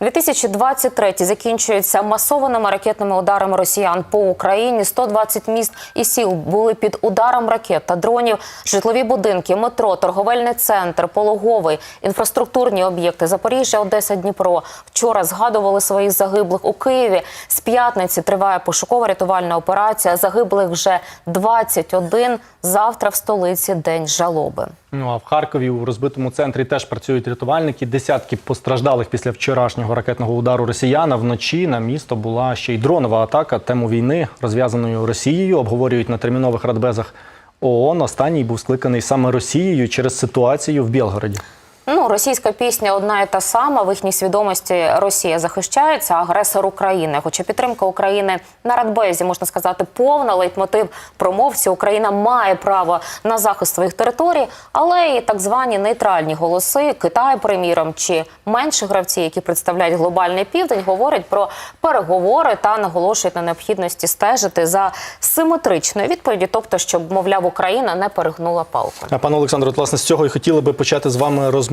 2023 закінчується масованими ракетними ударами росіян по Україні. 120 міст і сіл були під ударом ракет та дронів. Житлові будинки, метро, торговельний центр, пологовий, інфраструктурні об'єкти Запоріжжя, Одеса, Дніпро. Вчора згадували своїх загиблих у Києві. З п'ятниці триває пошуково-рятувальна операція. Загиблих вже 21. Завтра в столиці день жалоби. Ну а в Харкові у розбитому центрі теж працюють рятувальники. Десятки постраждалих після вчорашнього ракетного удару росіян. Вночі на місто була ще й дронова атака. Тему війни розв'язаною Росією обговорюють на термінових радбезах ООН. Останній був скликаний саме Росією через ситуацію в Білгороді. Ну, російська пісня одна і та сама. В їхній свідомості Росія захищається, агресор України. Хоча підтримка України на радбезі, можна сказати, повна лейтмотив промовці. Україна має право на захист своїх територій, але і так звані нейтральні голоси Китай, приміром, чи менші гравці, які представляють глобальний південь, говорять про переговори та наголошують на необхідності стежити за симетричною відповіді, тобто, щоб мовляв Україна не перегнула палку. А, Пане Олександре, власне, з цього і хотіли би почати з вами розмову.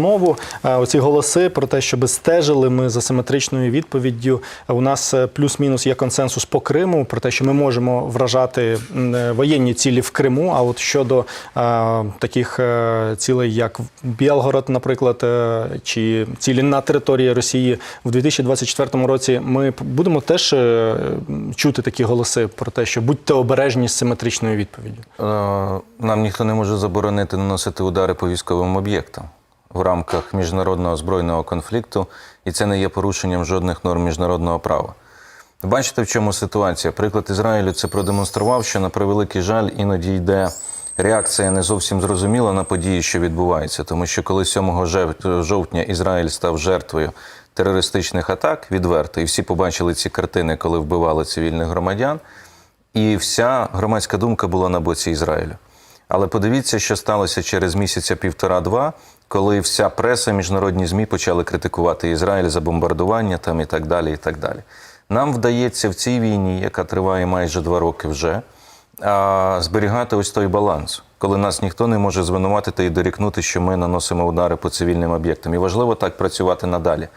Е, Оці голоси про те, щоб стежили ми за симетричною відповіддю. У нас е, плюс-мінус є консенсус по Криму про те, що ми можемо вражати е, воєнні цілі в Криму. А от щодо е, таких е, цілей, як Білгород, наприклад, е, чи цілі на території Росії в 2024 році, ми будемо теж е, чути такі голоси про те, що будьте обережні з симетричною відповіддю. Е, Нам ніхто не може заборонити наносити удари по військовим об'єктам в рамках міжнародного збройного конфлікту, і це не є порушенням жодних норм міжнародного права. Бачите, в чому ситуація? Приклад Ізраїлю це продемонстрував, що на превеликий жаль іноді йде реакція не зовсім зрозуміла на події, що відбуваються. Тому що коли 7 жовтня Ізраїль став жертвою терористичних атак відверто, і всі побачили ці картини, коли вбивали цивільних громадян, і вся громадська думка була на боці Ізраїлю. Але подивіться, що сталося через місяця півтора-два, коли вся преса, міжнародні ЗМІ почали критикувати Ізраїль за бомбардування там і так далі. і так далі. Нам вдається в цій війні, яка триває майже два роки вже, зберігати ось той баланс, коли нас ніхто не може звинуватити і дорікнути, що ми наносимо удари по цивільним об'єктам. І важливо так працювати надалі.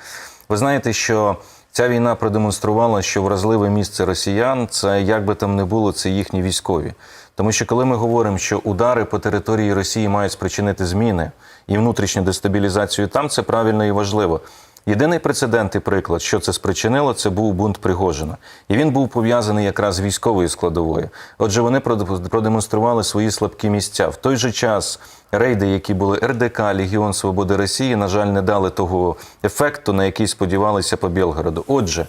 Ви знаєте, що ця війна продемонструвала, що вразливе місце росіян це як би там не було, це їхні військові. Тому що коли ми говоримо, що удари по території Росії мають спричинити зміни і внутрішню дестабілізацію там, це правильно і важливо. Єдиний прецедент і приклад, що це спричинило, це був бунт Пригожина. І він був пов'язаний якраз з військовою складовою. Отже, вони проде- продемонстрували свої слабкі місця. В той же час рейди, які були РДК, Легіон Свободи Росії, на жаль, не дали того ефекту, на який сподівалися по Білгороду. Отже,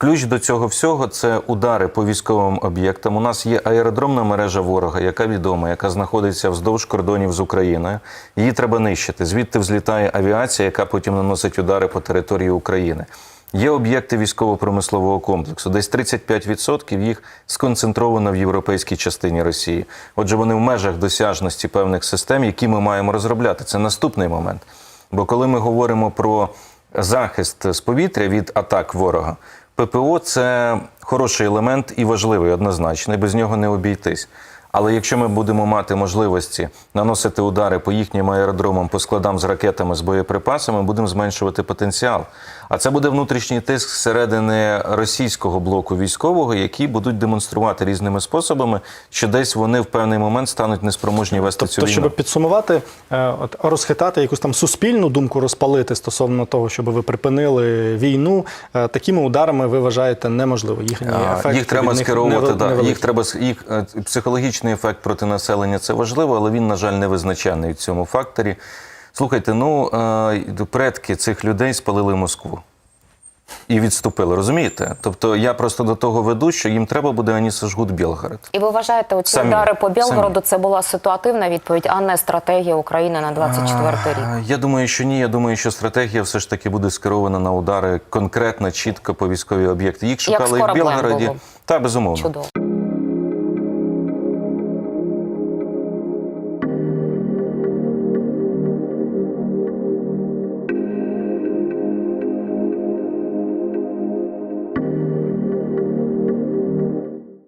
Ключ до цього всього це удари по військовим об'єктам. У нас є аеродромна мережа ворога, яка відома, яка знаходиться вздовж кордонів з Україною. Її треба нищити. Звідти взлітає авіація, яка потім наносить удари по території України. Є об'єкти військово-промислового комплексу. Десь 35% їх сконцентровано в європейській частині Росії. Отже, вони в межах досяжності певних систем, які ми маємо розробляти. Це наступний момент. Бо коли ми говоримо про захист з повітря від атак ворога, ППО це хороший елемент і важливий однозначно, і без нього не обійтись. Але якщо ми будемо мати можливості наносити удари по їхнім аеродромам, по складам з ракетами, з боєприпасами, будемо зменшувати потенціал. А це буде внутрішній тиск зсередини російського блоку військового, які будуть демонструвати різними способами, що десь вони в певний момент стануть неспроможні вести цю Тобто, війну. щоб підсумувати, е, от розхитати якусь там суспільну думку розпалити стосовно того, щоб ви припинили війну, е, такими ударами ви вважаєте неможливо. Їхній А, ефект Їх треба скеровувати. Да. Їх треба їх е, психологічний ефект проти населення це важливо, але він, на жаль, не визначаний в цьому факторі. Слухайте, ну е, предки цих людей спалили Москву. І відступили, розумієте? Тобто я просто до того веду, що їм треба буде ані сожгут Білгород. І ви вважаєте, оці Самі. удари по Білгороду Самі. це була ситуативна відповідь, а не стратегія України на 24 рік? Я думаю, що ні. Я думаю, що стратегія все ж таки буде скерована на удари конкретно, чітко по військовій об'єкти. Їх шукали і в Білгороді. Та безумовно. Чудово.